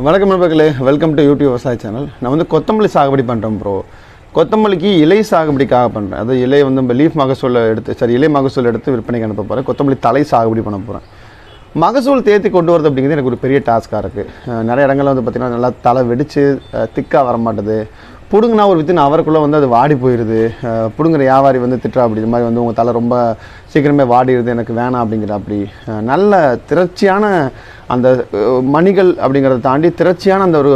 வணக்கம் நண்பர்களே welcome to YouTube விவசாய சேனல் நான் வந்து கொத்தமல்லி சாகுபடி பண்ணுறேன் ப்ரோ கொத்தமல்லிக்கு இலை சாகுபடிக்காக பண்ணுறேன் அது இலை வந்து நம்ம லீஃப் மகசூலை எடுத்து சரி இலை மகசூல் எடுத்து விற்பனைக்கு அனுப்ப போகிறேன் கொத்தமல்லி தலை சாகுபடி பண்ண போகிறேன் மகசூல் தேர்த்தி கொண்டு வரது அப்படிங்கிறது எனக்கு ஒரு பெரிய டாஸ்க்காக இருக்குது நிறைய இடங்களில் வந்து பார்த்திங்கன்னா நல்லா தலை வெடித்து திக்காக வர மாட்டேது பிடுங்கினா ஒரு வித்தின் அவருக்குள்ளே வந்து அது வாடி போயிடுது பிடுங்குற வியாபாரி வந்து திட்டுறா அப்படி இது மாதிரி வந்து உங்கள் தலை ரொம்ப சீக்கிரமே வாடிடுது எனக்கு வேணாம் அப்படிங்கிற அப்படி நல்ல திரட்சியான அந்த மணிகள் அப்படிங்கிறத தாண்டி திரட்சியான அந்த ஒரு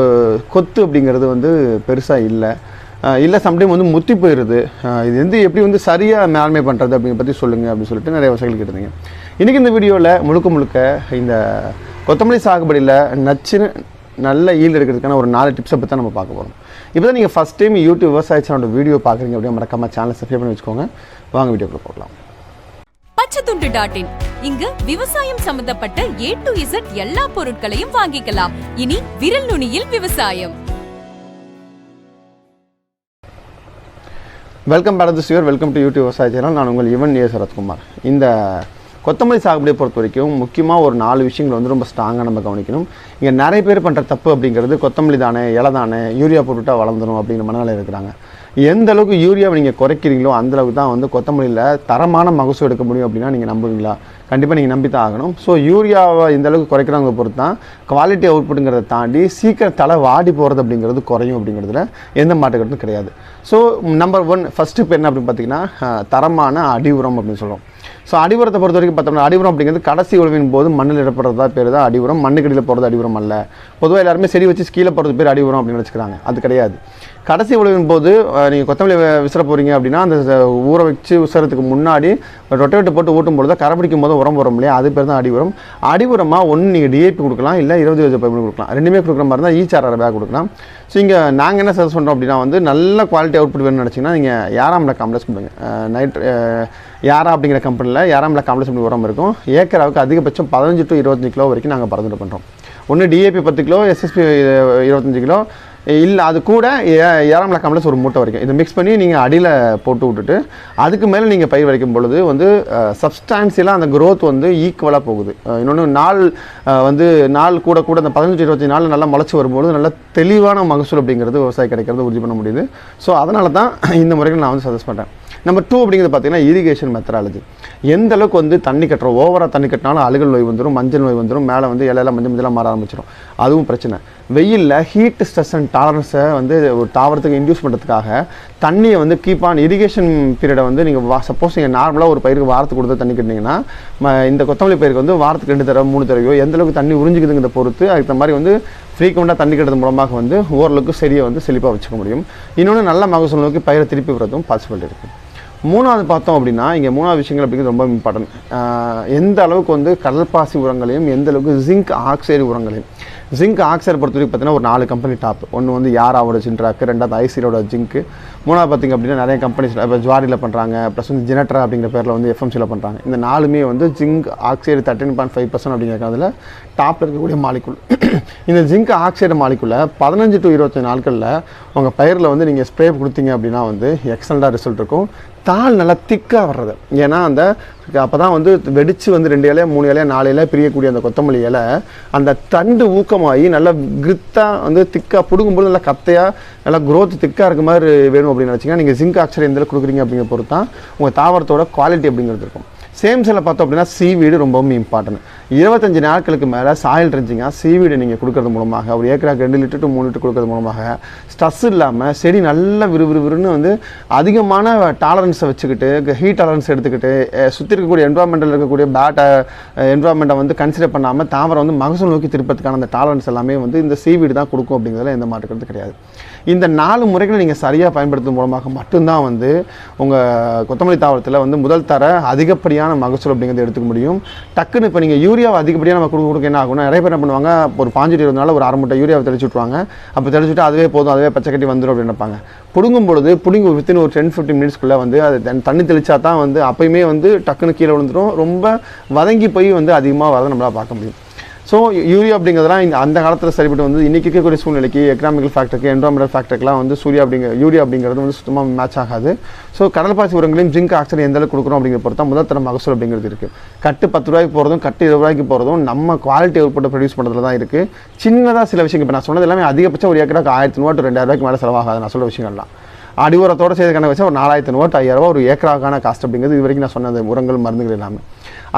கொத்து அப்படிங்கிறது வந்து பெருசாக இல்லை. இல்லை சம்டைம் வந்து முத்தி போயிடுது இது வந்து எப்படி வந்து சரியாக மேலாண்மை பண்ணுறது அப்படிங்கிற பற்றி சொல்லுங்கள் அப்படின்னு சொல்லிட்டு நிறைய வசதிகள் கேட்டிருந்தீங்க. இன்றைக்கி இந்த வீடியோவில் முழுக்க முழுக்க இந்த கொத்தமல்லி சாகுபடியில் நச்சுன்னு நல்ல ஈல்டு எடுக்கிறதுக்கான ஒரு நாலு டிப்ஸை பற்றி தான் நம்ம பார்க்க போகிறோம் இப்போ தான் நீங்கள் ஃபஸ்ட் டைம் யூடியூப் விவசாய சேனலோட வீடியோ பார்க்குறீங்க அப்படியே மறக்காம சேனலை சப்ஸ்கிரைப் பண்ணி வச்சுக்கோங்க. வாங்க வீடியோக்குள்ள போகலாம். பச்சைத்துண்டு டாட் இன் இங்கு விவசாயம் சம்பந்தப்பட்ட ஏ டு இசட் எல்லா பொருட்களையும் வாங்கிக்கலாம். இனி விரல் நுனியில் விவசாயம். வெல்கம் பேக் டு சிவர் வெல்கம் டு யூடியூப் விவசாய சேனல் நான் உங்கள் யுவன் ஏ சரத்குமார். இந்த கொத்தமல்லி சாகுபடியை பொறுத்த வரைக்கும் முக்கியமாக ஒரு நாலு விஷயங்கள் வந்து ரொம்ப ஸ்ட்ராங்காக நம்ம கவனிக்கணும். இங்கே நிறைய பேர் பண்ணுற தப்பு அப்படிங்கிறது கொத்தமல்லி தானே இலை தானே யூரியா போட்டுவிட்டால் வளர்ந்துடும் அப்படிங்கிற மனநிலை இருக்கிறாங்க. எந்த அளவுக்கு யூரியாவை நீங்கள் குறைக்கிறீங்களோ அந்தளவுக்கு தான் வந்து கொத்தமல்லியில் தரமான மகசூல் எடுக்க முடியும் அப்படின்னா நீங்கள் நம்புவீங்களா? கண்டிப்பாக நீங்கள் நம்பி தான் ஆகணும். ஸோ யூரியாவை இந்த அளவுக்கு குறைக்கிறவங்க பொறுத்து தான் குவாலிட்டி அவுட்புட்டுங்கிறத தாண்டி சீக்கிரம் தலை வாடி போகிறது அப்படிங்கிறது குறையும் அப்படிங்கிறதுல எந்த மாட்டுக்கட்டும் கிடையாது. ஸோ நம்பர் ஒன் ஃபஸ்ட்டு இப்போ என்ன அப்படின்னு பார்த்தீங்கன்னா தரமான அடி உரம் அப்படின்னு சொல்கிறோம் ஸோ அடிவுரத்தை பொறுத்த வரைக்கும் பார்த்தோம்னா அடிவுரம் அப்படிங்கிறது கடைசி உழவின் போது மண்ணில் இடப்படுறதா பேர் தான் அடிவுரம் மண்ணுக்கடியில் போகிறது அடிவுரம் அல்ல. பொதுவாக எல்லாருமே செடி வச்சு கீழே போகிறது பேர் அடிவுரம் அப்படின்னு வச்சுக்கிறாங்க அது கிடையாது. கடைசி உழவின் போது நீங்கள் கொத்தமல்லி விசிற போகிறீங்க அப்படின்னா அந்த ஊற வச்சு விசிறதுக்கு முன்னாடி ரொட்டவேட்டு போட்டு ஊட்டும் பொழுது கரை பிடிக்கும் போது உரம் வரும் இல்லையா? அது பேர் தான் அடி உரம். அடி உரமாக ஒன்று நீங்கள் டிஏபி கொடுக்கலாம் இல்லை இருபது இருபது பைப்பு கொடுக்கலாம். ரெண்டுமே கொடுக்குற மாதிரி தான் ஈச்சார் பேக் கொடுக்கலாம். ஸோ இங்கே நாங்கள் என்ன சஜஸ்ட் பண்ணுறோம் அப்படின்னா வந்து நல்ல குவாலிட்டி அவுட்புட் வேணும்னு நினச்சிங்கன்னா நீங்கள் யாராமில் காம்ப்ளெக்ஸ் கொடுங்க நைட் யாரா அப்படிங்கிற கம்பெனியில் யாராமில் காம்ப்ளெக்ஸ் பண்ணி உரம் இருக்கும். ஏக்கராவுக்கு அதிகபட்சம் பதினஞ்சு டு இருபத்தஞ்சு கிலோ வரைக்கும் நாங்கள் பறந்துட்டு பண்ணுறோம் ஒன்று டிஏபி பத்து கிலோ எஸ்எஸ்பி இருபத்தஞ்சு கிலோ. இல்லை அது கூட ஏழாம் காம்ப்ளெக்ஸ் ஒரு மூட்டை வரைக்கும். இதை மிக்ஸ் பண்ணி நீங்கள் அடியில் போட்டு விட்டுட்டு அதுக்கு மேலே நீங்கள் பயிர் வைக்கும் பொழுது வந்து சப்ஸ்டான்சியலாக அந்த க்ரோத் வந்து ஈக்குவலாக போகுது. இன்னொன்று நாள் வந்து நாள் கூட கூட அந்த பதினஞ்சு இருபத்தி நாள் நல்லா முளைச்சி வரும்போது நல்ல தெளிவான மகசூல் அப்படிங்கிறது விவசாயி கிடைக்கிறது உறுதி பண்ண முடியுது. ஸோ அதனால தான் இந்த முறைகள் நான் வந்து சஜஸ்ட் பண்ணுறேன் நம்பர் டூ அப்படிங்கிறது பார்த்தீங்கன்னா இரிகேஷன் மெத்தடாலஜி எந்த அளவுக்கு வந்து தண்ணி கட்டுறோம் ஓவராக தண்ணி கட்டினாலும் அழுகல் நோய் வந்துடும் மஞ்சள் நோய் வந்துடும் மேலே வந்து இலையில மஞ்சள் மஞ்சளாக மாற ஆரம்பிச்சிடும் அதுவும் பிரச்சனை. வெயிலில் ஹீட் ஸ்ட்ரெஸ் அண்ட் டாலரன்ஸை வந்து ஒரு தாவரத்துக்கு இன்டியூஸ் பண்ணுறதுக்காக தண்ணியை வந்து கீப் ஆன் இரிகேஷன் பீரியடை வந்து நீங்கள் வா சப்போஸ் நீங்கள் நார்மலாக ஒரு பயிருக்கு வாரத்துக்கு கொடுத்து தண்ணி கட்டினீங்கன்னா இந்த கொத்தமல்லி பயிருக்கு வந்து வாரத்துக்கு ரெண்டு தடவை மூணு தடவையோ எந்தளவுக்கு தண்ணி உறிஞ்சிக்குதுங்கிறத பொறுத்து அதுக்கு மாதிரி வந்து ஃப்ரீக்வெண்ட்டாக தண்ணி கட்டுறது மூலமாக வந்து ஓரளவுக்கு செடியை வந்து செழிப்பாக வச்சுக்க முடியும். இன்னொன்று நல்ல மகசூல் நோக்கி பயிரை திருப்பி விடுறதும் பாசிபிலிட்டி இருக்குது மூணாவது பார்த்தோம் அப்படின்னா இங்கே மூணாவது விஷயங்கள் அப்படிங்கிறது ரொம்ப இம்பார்ட்டன்ட் எந்த அளவுக்கு வந்து கடல்பாசி உரங்களையும் எந்த அளவுக்கு ஜிங்க் ஆக்சைடு உரங்களையும் ஜிங்க் ஆக்சைடு பொறுத்த வரைக்கும் பார்த்தீங்கன்னா ஒரு நாலு கம்பெனி டாப் ஒன்று வந்து யாராவோட ஜின்ட்ராக்கு ரெண்டாவது ஐசியோட ஜிங்க்கு மூணாவது பார்த்திங்க அப்படின்னா நிறைய கம்பெனிஸ் இப்போ ஜுவாரியில் பண்ணுறாங்க ப்ளஸ் வந்து ஜெனட்ரா அப்படிங்கிற பேரில் வந்து எஃப்எம்சியில் பண்ணுறாங்க இந்த நாலுமே வந்து zinc oxide thirteen point five percent அப்படிங்கிறதுல டாப்பில் இருக்கக்கூடிய மாலிகுல் இந்த ஜிங்க் ஆக்சைடு மாலிகுலை பதினஞ்சு டு இருபத்தஞ்சு நாட்களில் உங்கள் பயிரில் வந்து நீங்கள் ஸ்ப்ரே கொடுத்தீங்க அப்படின்னா வந்து எக்ஸலண்ட்டாக ரிசல்ட் இருக்கும். தாள் நல்லா திக்காக வர்றது. ஏன்னா அந்த அப்போ தான் வந்து வெடித்து வந்து ரெண்டு இலையா மூணு இலையா நாலு இலையா பிரியக்கூடிய அந்த கொத்தமல்லி இலை அந்த தண்டு ஊக்கமாகி நல்லா கிரித்தாக வந்து திக்காக பிடுங்கும்போது நல்லா கத்தையாக நல்லா க்ரோத் திக்காக இருக்க மாதிரி வேணும் அப்படின்னு நினச்சிங்கன்னா நீங்கள் ஜிங்க் ஆக்சைடு எந்த கொடுக்குறீங்க அப்படிங்கிற பொறுத்து தான் உங்கள் தாவரத்தோட குவாலிட்டி அப்படிங்கிறது இருக்கும். சேம் பார்த்தோம் அப்படின்னா சீவீடு ரொம்பவும் இம்பார்ட்டன்ட் இருபத்தஞ்சு நாட்களுக்கு மேலே சாயில் இருந்துச்சிங்கன்னா சீவீடு நீங்கள் கொடுக்கறது மூலமாக ஒரு ஏக்கராக்கு ரெண்டு லிட்டர் டு மூணு லிட்டர் கொடுக்கறது மூலமாக ஸ்ட்ரெஸ் இல்லாமல் செடி நல்ல விறுவிறுவிறுன்னு வந்து அதிகமான டாலரன்ஸை வச்சுக்கிட்டு ஹீட் டாலரன்ஸ் எடுத்துக்கிட்டு சுற்றி இருக்கக்கூடிய என்வரான்மெண்டில் இருக்கக்கூடிய பேட்டை என்வரான்மெண்ட்டை வந்து கன்சிடர் பண்ணாமல் தாவரம் வந்து மகசூல் நோக்கி திருப்பதுக்கான அந்த டாலரன்ஸ் எல்லாமே வந்து இந்த சீவீடு தான் கொடுக்கும் அப்படிங்கிறதுல எந்த மாற்றுக்கிறது கிடையாது. இந்த நாலு முறைகளை நீங்கள் சரியாக பயன்படுத்தும் மூலமாக மட்டும்தான் வந்து உங்கள் கொத்தமல்லி தாவரத்தில் வந்து முதல் தர அதிகப்படியாக அதிகப்படியான மகசூல் அப்படிங்கிறது எடுத்துக்க முடியும். டக்குன்னு இப்போ நீங்கள் யூரியாவை அதிகப்படியாக நம்ம கொடுக்க கொடுக்க என்ன ஆகும் நிறைய பேர் என்ன பண்ணுவாங்க ஒரு பாஞ்சு இருபது நாள் ஒரு அரை மூட்டை யூரியாவை தெளிச்சு விட்ருவாங்க அப்போ தெளிச்சுட்டு அதுவே போதும் அதுவே பச்சை கட்டி வந்துடும் அப்படின்னு நினைப்பாங்க. பிடுங்கும் பொழுது பிடுங்கி வித்தின் ஒரு டென் ஃபிஃப்டின் மினிட்ஸ்க்குள்ளே வந்து அது தண்ணி- தண்ணி தெளிச்சா தான் வந்து அப்பயுமே வந்து டக்குன்னு கீழே விழுந்துடும் ரொம்ப வதங்கி போய் வந்து அதிகமாக வரதை நம்மளால் பார்க்க முடியும். ஸோ யூரியா அப்படிங்கிறதுலாம் இந்த அந்த காலத்தில் சரிப்பட்டு வந்து இன்றைக்கி இருக்கக்கூடிய சூழ்நிலைக்கு எக்கனாமிக்கல் ஃபேக்டருக்கு என்வரான்மெண்டல் ஃபேக்டருக்குலாம் வந்து சூர்யா அப்படிங்கிற யூரியா அப்படிங்கிறது வந்து சுத்தமாக மேட்ச் ஆகாது. ஸோ கடல் பாசி உரங்களையும் ஜிங்க் ஆக்சைடு எந்த அளவுக்கு கொடுக்குறோம் அப்படிங்கிற பொறுத்தா முதல் தர மகசூல் அப்படிங்கிறது இருக்குது கட்டு பத்து ரூபாய்க்கு போகிறதும் கட்டு இருபது ரூபாய்க்கு போகிறதும் நம்ம குவாலிட்டி உட்பட்டு ப்ரொடியூஸ் பண்ணுறதுல தான் இருக்குது சின்னதாக சில விஷயங்கள் இப்போ நான் சொன்னது எல்லாமே அதிகபட்சம் ஒரு ஏக்கராக்கு ஆயிரத்தி நூறு டு ரெண்டாயிரம் ரூபாய்க்கு மேலே செலவாகாது நான் சொல்கிற விஷயங்கள்லாம். அடிவுரத்தோடு செய்த கணக்கு வச்சா ஒரு நாலாயிரத்து நூறு ஐயாயிரம் ரூபாய் ஒரு ஏக்கராக்கான காஸ்ட் அப்படிங்கிறது இது வரைக்கும் நான் சொன்ன உரங்கள் மருந்துகள் எல்லாமே.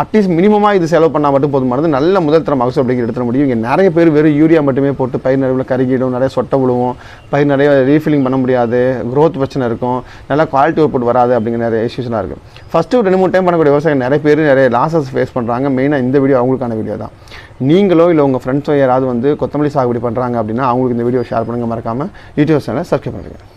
அட்லீஸ்ட் மினிமமாக இது செலவு பண்ணால் மட்டும் போதுமானது நல்ல முதல் தர மகசூல் அப்படிங்கிற எடுத்துட முடியும். இங்கே நிறைய பேர் வெறும் யூரியா மட்டுமே போட்டு பயிர் நிறைவில் கருகிடும். நிறைய சொட்டை விழுவும். பயிர் நிறைய ரீஃபில்லிங் பண்ண முடியாது. க்ரோத் பிரச்சனை இருக்கும். நல்லா குவாலிட்டி அவுட்புட் வராது அப்படிங்கிற நிறைய இஷ்யூஸ்லாம் இருக்குது ஃபஸ்ட்டு ரெண்டு மூணு டைம் பண்ணக்கூடிய விவசாயம் நிறைய பேர் நிறைய லாசஸ் ஃபேஸ் பண்ணுறாங்க மெயினாக இந்த வீடியோ அவங்களுக்கான வீடியோ தான். நீங்களோ இல்லை உங்கள் ஃப்ரெண்ட்ஸோ யாராவது வந்து கொத்தமல்லி சாகுபடி பண்ணுறாங்க அப்படின்னா அவங்களுக்கு இந்த வீடியோ ஷேர் பண்ணுங்கள் மறக்காமல் யூடியூப் சேனலை சப்ஸ்கிரைப் பண்ணுங்கள்